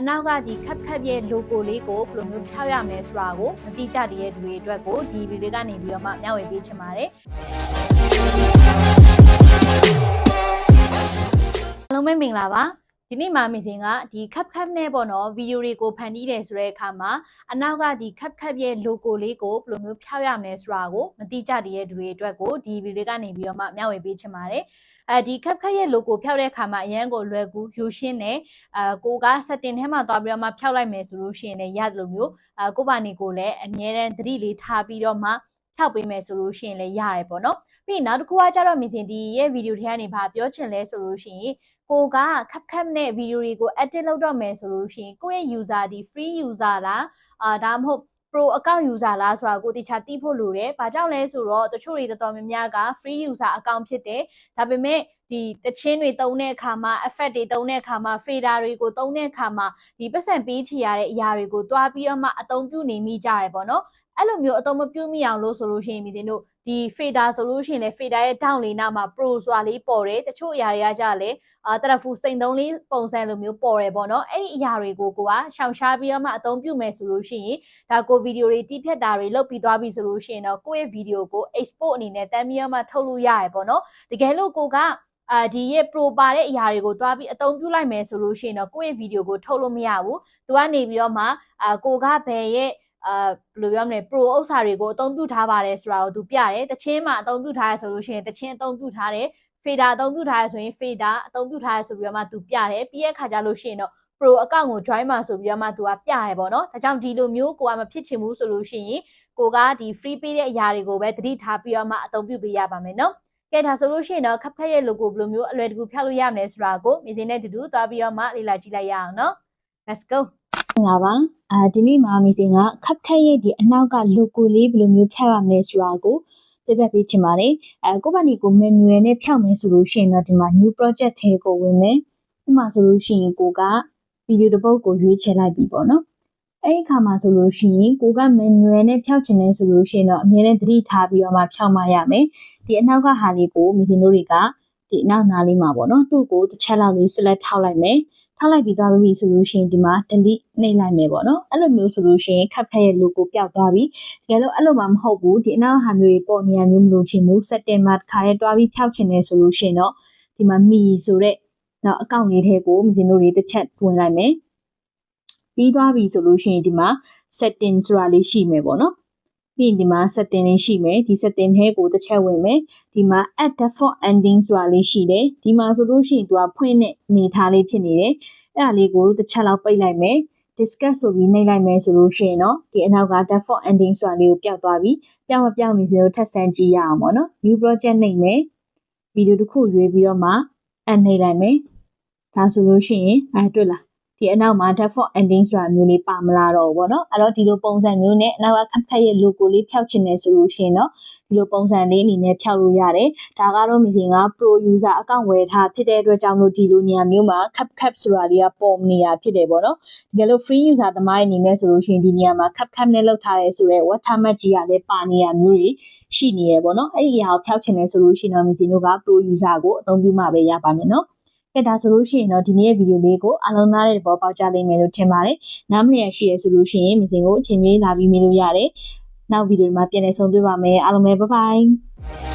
အနောက်ကဒီခပ်ခပ်ရဲ့ logo လေးကိုဘယ်လိုမျိုးဖြောက်ရမလဲဆိုတာကိုမတိကျတဲ့သူတွေအတွက်ကိုဒီဗီဒီယိုကနေပြီးတော့မှမျှဝေပေးချင်ပါတယ်အားလုံးပဲမင်္ဂလာပါ ဒီနေ့မှာမင်းစင်ကဒီခပ်ခပ်နဲ့ပေါ့နော်ဗီဒီယိုတွေကိုဖန်တီးတယ်ဆိုတဲ့အခါမှာအနောက်ကဒီခပ်ခပ်ရဲ့ logo လေးကိုဘယ်လိုမျိုးဖြောက်ရမလဲဆိုတာကိုမတိကျတဲ့သူတွေအတွက်ကိုဒီဗီဒီယိုကနေပြီးတော့မှမျှဝေပေးချင်ပါတယ်အဲဒီခပ်ခပ်ရဲ့ logo ဖြောက်တဲ့အခါမှာအရန်ကိုလွယ်ကူယူရှင်းတယ်အဲကိုက setting ထဲမှာသွားပြီးတော့မှဖြောက်လိုက်မယ်ဆိုလို့ရှိရင်လည်းရတယ်လို့မျိုးအဲကိုပါနေကိုလည်းအမြဲတမ်းသတိလေးထားပြီးတော့မှဖြောက်ပေးမယ်ဆိုလို့ရှိရင်လည်းရတယ်ပေါ့နော်ပြီးနောက်တစ်ခုကကျတော့မင်းစင်ဒီရဲ့ဗီဒီယိုထဲကနေဗာပြောချင်လဲဆိုလို့ရှိရင် ကိုကခပ်ခပ်နဲ့ဗီဒီယိုတွေကို edit လုပ်တော့မယ်ဆိုလို့ရှိရင်ကိုယ့်ရဲ့ user ဒီ free user လားအာဒါမှမဟုတ် pro account user လားဆိုတာကိုတခြားသိဖို့လိုတယ်။ဘာကြောင့်လဲဆိုတော့တချို့တွေတော်တော်များများက free user account ဖြစ်တယ်။ဒါပေမဲ့ဒီတချင်းတွေတုံးတဲ့အခါမှာ effect တွေတုံးတဲ့အခါမှာ fader တွေကိုတုံးတဲ့အခါမှာဒီပတ်စံပေးချရတဲ့အရာတွေကိုတွားပြီးတော့မှအသုံးပြုနေမိကြရပေါ့နော်။အဲ့လိုမျိုးအသုံးမပြုမိအောင်လို့ဆိုလို့ရှိရင်မိစင်တို့ ဒီ fader ဆိုလို့ရှိရင်လည်း fader ရဲ့ down လေးနောက်မှာ pro ဆိုတာလေးပေါ်တယ်တချို့အရာတွေကကြလည်းအာတရဖူစိန်သုံးလေးပုံစံလိုမျိုးပေါ်တယ်ပေါ့နော်အဲ့ဒီအရာတွေကိုကိုကရှောင်ရှားပြီးတော့မှအသုံးပြုမယ်ဆိုလို့ရှိရင်ဒါကိုဗီဒီယိုတွေတိဖြတ်တာတွေလုပ်ပြီးသွားပြီဆိုလို့ရှိရင်တော့ကိုယ့်ရဲ့ဗီဒီယိုကို export အနေနဲ့တမ်းပြီးတော့မှထုတ်လို့ရတယ်ပေါ့နော်တကယ်လို့ကိုကအာဒီရဲ့ pro ပါတဲ့အရာတွေကိုတွားပြီးအသုံးပြုလိုက်မယ်ဆိုလို့ရှိရင်တော့ကိုယ့်ရဲ့ဗီဒီယိုကိုထုတ်လို့မရဘူးသူကနေပြီးတော့မှအာကိုကဘယ်ရဲ့ အာဘယ်လိုပြောမလဲ pro ဥစ္စာတွေကိုအသုံးပြုထားပါတယ်ဆိုတာကိုသူပြတယ်တချင်းမှာအသုံးပြုထားရဆိုလို့ရှိရင်တချင်းအသုံးပြုထားတယ် fader အသုံးပြုထားရဆိုရင် fader အသုံးပြုထားရဆိုပြီးတော့မှသူပြတယ်ပြီးရဲ့ခါကြလို့ရှိရင်တော့ pro account ကို join မှာဆိုပြီးတော့မှသူကပြရဲပေါ့နော်ဒါကြောင့်ဒီလိုမျိုးကိုကမဖြစ်ချင်ဘူးဆိုလို့ရှိရင်ကိုကဒီ free ပေးတဲ့အရာတွေကိုပဲသတိထားပြီးတော့မှအသုံးပြုပေးရပါမယ်နော်ကဲဒါဆိုလို့ရှိရင်တော့ခက်ခက်ရဲ့ logo ဘယ်လိုမျိုးအလွယ်တကူဖြောက်လို့ရမလဲဆိုတာကိုမြင်စင်းနဲ့တူတူသွားပြီးတော့မှလေ့လာကြည့်လိုက်ရအောင်နော် let's go င်္ဂလာပါအာဒီနေ့မှာမီစင်ကခပ်ခက်ရဲ့ဒီအနောက်က logo လေးဘယ်လိုမျိုးဖြတ်ရမလဲဆိုတာကိုပြပြပေးချင်ပါတယ်အဲကိုပါနီကို manual နဲ့ဖြောက်မယ်ဆိုလို့ရှိရင်တော့ဒီမှာ new project ထဲကိုဝင်မယ်ဥပမာဆိုလို့ရှိရင်ကိုကဗီဒီယိုတစ်ပုဒ်ကိုရွေးချယ်လိုက်ပြီပေါ့နော်အဲ့ဒီအခါမှာဆိုလို့ရှိရင်ကိုက manual နဲ့ဖြောက်ချင်တယ်ဆိုလို့ရှိရင်တော့အမြဲတမ်းသတိထားပြီးတော့မှဖြောက်မှရမယ်ဒီအနောက်ကဟာလေးကိုမီစင်တို့တွေကဒီအနောက်နားလေးမှာပေါ့နော်သူ့ကိုတစ်ချက်လောက်လေး select ထောက်လိုက်မယ် ထားလိုက်ပြီးသွားပြီဆိုလို့ရှိရင်ဒီမှာ delete နှိပ်လိုက်မယ်ပေါ့နော်အဲ့လိုမျိုးဆိုလို့ရှိရင်ခပ်ဖက်ရဲ့ logo ပျောက်သွားပြီတကယ်လို့အဲ့လိုမှမဟုတ်ဘူးဒီအနောက်ဟာမျိုးတွေပေါ်နေရမျိုးမလို့ချင်ဘူး setting မှာတစ်ခါတည်းတွားပြီးဖျောက်ချင်တယ်ဆိုလို့ရှိရင်တော့ဒီမှာမီဆိုတဲ့နောက်အကောင့်လေးထဲကိုမစင်တို့တွေတစ်ချက်ဝင်လိုက်မယ်ပြီးသွားပြီဆိုလို့ရှိရင်ဒီမှာ setting ဆိုတာလေးရှိမယ်ပေါ့နော် ပြီးရင်ဒီမှာ setting လေးရှိမယ်ဒီ setting ထဲကိုတစ်ချက်ဝင်မယ်ဒီမှာ add default ending ဆိုတာလေးရှိတယ်ဒီမှာဆိုလို့ရှိရင်သူကဖွင့်တဲ့အနေထားလေးဖြစ်နေတယ်အဲ့ဒါလေးကိုတစ်ချက်လောက်ပိတ်လိုက်မယ် discuss ဆိုပြီးနှိပ်လိုက်မယ်ဆိုလို့ရှိရင်တော့ဒီအနောက်က default ending ဆိုတာလေးကိုပျောက်သွားပြီပျောက်မပျောက်မီစလို့ထပ်ဆန်းကြည့်ရအောင်ပေါ့နော် new project နှိပ်မယ်ဗီဒီယိုတစ်ခုရွေးပြီးတော့မှအနှိပ်လိုက်မယ်ဒါဆိုလို့ရှိရင်အဲတွေ့လား ဒီအနောက်မှာ default ending ဆိုတာမျိုးလေးပါမလာတော့ဘူးပေါ့နော်အဲ့တော့ဒီလိုပုံစံမျိုးနဲ့အနောက်ကခက်ခက်ရဲ့ logo လေးဖျောက်ချင်တယ်ဆိုလို့ရှိရင်တော့ဒီလိုပုံစံလေးအနေနဲ့ဖျောက်လို့ရတယ်ဒါကတော့မီစင်က pro user အကောင့်ဝယ်ထားဖြစ်တဲ့အတွက်ကြောင့်လို့ဒီလိုနေရာမျိုးမှာ cap cap ဆိုတာလေးကပေါ်နေတာဖြစ်တယ်ပေါ့နော်တကယ်လို့ free user သမားတွေအနေနဲ့ဆိုလို့ရှိရင်ဒီနေရာမှာ cap cap နဲ့လောက်ထားရဲဆိုတော့ watermark ကြီးကလည်းပါနေရမျိုးတွေရှိနေရပေါ့နော်အဲ့ဒီအရာကိုဖျောက်ချင်တယ်ဆိုလို့ရှိရင်တော့မီစင်တို့က pro user ကိုအသုံးပြုမှပဲရပါမယ်နော် ကဲဒါဆိုလို့ရှိရင်တော့ဒီနေ့ရဲ့ဗီဒီယိုလေးကိုအလုံးသားတဲ့ဘောပေါက်ကြလိမ့်မယ်လို့ထင်ပါတယ်။နားမလည်ရရှိရဆိုလို့ရှိရင်မစင်ကိုအချိန်မီလာပြီးမေးလို့ရတယ်။နောက်ဗီဒီယိုမှာပြန်လည်ဆုံတွေ့ပါမယ်။အားလုံးပဲဘိုင်ဘိုင်